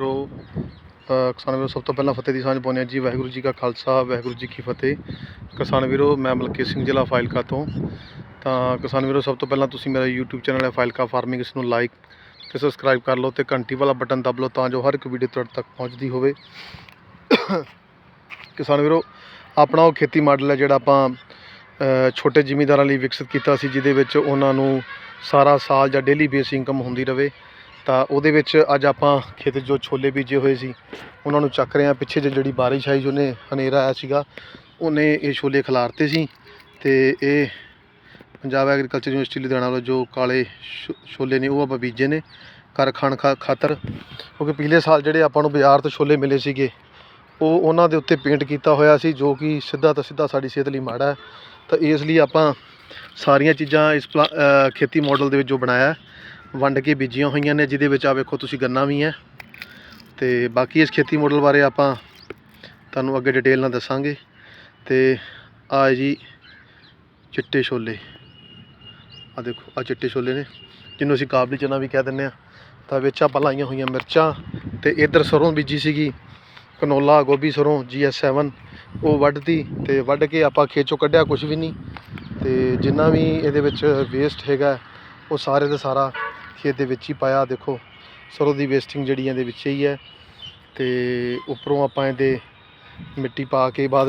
ਵੀਰੋ ਕਿਸਾਨ ਵੀਰੋ, ਸਭ ਤੋਂ ਪਹਿਲਾਂ ਫਤਿਹ ਦੀ ਸਾਂਝ ਪਾਉਂਦੇ ਹਾਂ ਜੀ। ਵਾਹਿਗੁਰੂ ਜੀ ਕਾ ਖਾਲਸਾ, ਵਾਹਿਗੁਰੂ ਜੀ ਕੀ ਫਤਿਹ। ਕਿਸਾਨ ਵੀਰੋ, ਮੈਂ ਮਲਕੀਤ ਸਿੰਘ ਜ਼ਿਲ੍ਹਾ ਫਾਇਲਕਾ ਤੋਂ। ਤਾਂ ਕਿਸਾਨ ਵੀਰੋ, ਸਭ ਤੋਂ ਪਹਿਲਾਂ ਤੁਸੀਂ ਮੇਰਾ YouTube ਚੈਨਲ ਹੈ ਫਾਇਲਕਾ ਫਾਰਮਿੰਗ, ਇਸ ਨੂੰ ਲਾਈਕ ਤੇ ਸਬਸਕ੍ਰਾਈਬ ਕਰ ਲਓ ਤੇ ਘੰਟੀ ਵਾਲਾ ਬਟਨ ਦਬ ਲਓ ਤਾਂ ਜੋ ਹਰ ਇੱਕ ਵੀਡੀਓ ਤੁਹਾਡੇ ਤੱਕ ਪਹੁੰਚਦੀ ਹੋਵੇ। ਕਿਸਾਨ ਵੀਰੋ, ਆਪਣਾ ਉਹ ਖੇਤੀ ਮਾਡਲ ਹੈ ਜਿਹੜਾ ਆਪਾਂ ਛੋਟੇ ਜ਼ਿਮੀਂਦਾਰਾਂ ਲਈ ਵਿਕਸਿਤ ਕੀਤਾ ਸੀ, ਜਿਹਦੇ ਵਿੱਚ ਉਹਨਾਂ ਨੂੰ ਸਾਰਾ ਸਾਲ ਜਾਂ ਡੇਲੀ ਬੇਸ ਇਨਕਮ ਹੁੰਦੀ ਰਵੇ ਤਾਂ ਉਹਦੇ ਵਿੱਚ ਅੱਜ ਆਪਾਂ ਖੇਤ ਜੋ ਛੋਲੇ ਬੀਜੇ ਹੋਏ ਸੀ, ਉਹਨਾਂ ਨੂੰ ਚੱਕ ਰਹੇ ਹਾਂ। ਪਿੱਛੇ ਜਿਹੜੀ ਬਾਰਿਸ਼ ਆਈ ਉਹਨੇ ਹਨੇਰਾ ਆਇਆ ਸੀਗਾ। ਉਹਨੇ ਇਹ ਛੋਲੇ ਖਿਲਾਰਤੇ ਸੀ ਤੇ ਇਹ ਪੰਜਾਬ ਐਗਰੀਕਲਚਰ ਯੂਨੀਵਰਸਿਟੀ ਲੁਧਿਆਣਾ ਵੱਲੋਂ ਜੋ ਕਾਲੇ ਛੋ- ਛੋਲੇ ਨੇ, ਉਹ ਆਪਾਂ ਬੀਜੇ ਨੇ ਕਰ ਖਾਣ ਖਾ, ਖਾਤਰ। ਕਿਉਂਕਿ ਪਿਛਲੇ ਸਾਲ ਜਿਹੜੇ ਆਪਾਂ ਨੂੰ ਬਾਜ਼ਾਰ ਤੋਂ ਛੋਲੇ ਮਿਲੇ ਸੀਗੇ, ਉਹ ਉਹਨਾਂ ਦੇ ਉੱਤੇ ਪੇਂਟ ਕੀਤਾ ਹੋਇਆ ਸੀ, ਜੋ ਕਿ ਸਿੱਧਾ ਤਾਂ ਸਿੱਧਾ ਸਾਡੀ ਸਿਹਤ ਲਈ ਮਾੜਾ ਹੈ। ਤਾਂ ਇਸ ਲਈ ਆਪਾਂ ਸਾਰੀਆਂ ਚੀਜ਼ਾਂ ਇਸ ਪਲਾ- ਖੇਤੀ ਮਾਡਲ ਦੇ ਵਿੱਚ ਜੋ ਬਣਾਇਆ ਵੰਡ ਕੇ ਬੀਜੀਆਂ ਹੋਈਆਂ ਨੇ, ਜਿਹਦੇ ਵਿੱਚ ਆ ਵੇਖੋ ਤੁਸੀਂ ਗੰਨਾ ਵੀ ਹੈ। ਤੇ ਬਾਕੀ ਇਸ ਖੇਤੀ ਮਾਡਲ ਬਾਰੇ ਆਪਾਂ ਤੁਹਾਨੂੰ ਅੱਗੇ ਡਿਟੇਲ ਨਾਲ ਦੱਸਾਂਗੇ। ਤੇ ਆ ਜੀ ਚਿੱਟੇ ਛੋਲੇ। ਆ ਦੇਖੋ ਆ ਚਿੱਟੇ ਛੋਲੇ ਨੇ, ਜਿਹਨੂੰ ਅਸੀਂ ਕਾਬਲੀ ਚਨਾ ਵੀ ਕਹਿ ਦਿੰਦੇ ਆ ਤਾਂ ਵਿੱਚ ਆਪਾਂ ਲਾਈਆਂ ਹੋਈਆਂ ਮਿਰਚਾਂ ਤੇ ਇਧਰ ਸਰੋਂ ਬੀਜੀ ਸੀਗੀ, ਕਨੋਲਾ, ਗੋਭੀ ਸਰੋਂ GS7 ਉਹ ਵੱਢਤੀ ਤੇ ਵੱਢ ਕੇ ਆਪਾਂ ਖੇਤ ਚੋਂ ਕੱਢਿਆ ਕੁਝ ਵੀ ਨਹੀਂ। ਤੇ ਜਿੰਨਾ ਵੀ ਇਹਦੇ ਵਿੱਚ ਵੇਸਟ ਹੈਗਾ, ਉਹ ਸਾਰੇ ਦਾ ਸਾਰਾ ਖੇਤ ਦੇ ਵਿੱਚ ਹੀ ਪਾਇਆ। ਦੇਖੋ, ਸਰੋਂ ਦੀ ਵੇਸਟਿੰਗ ਜਿਹੜੀ ਇਹਦੇ ਵਿੱਚ ਹੀ ਹੈ ਤੇ ਉੱਪਰੋਂ ਆਪਾਂ ਇਹਦੇ ਮਿੱਟੀ ਪਾ ਕੇ ਬਾਅਦ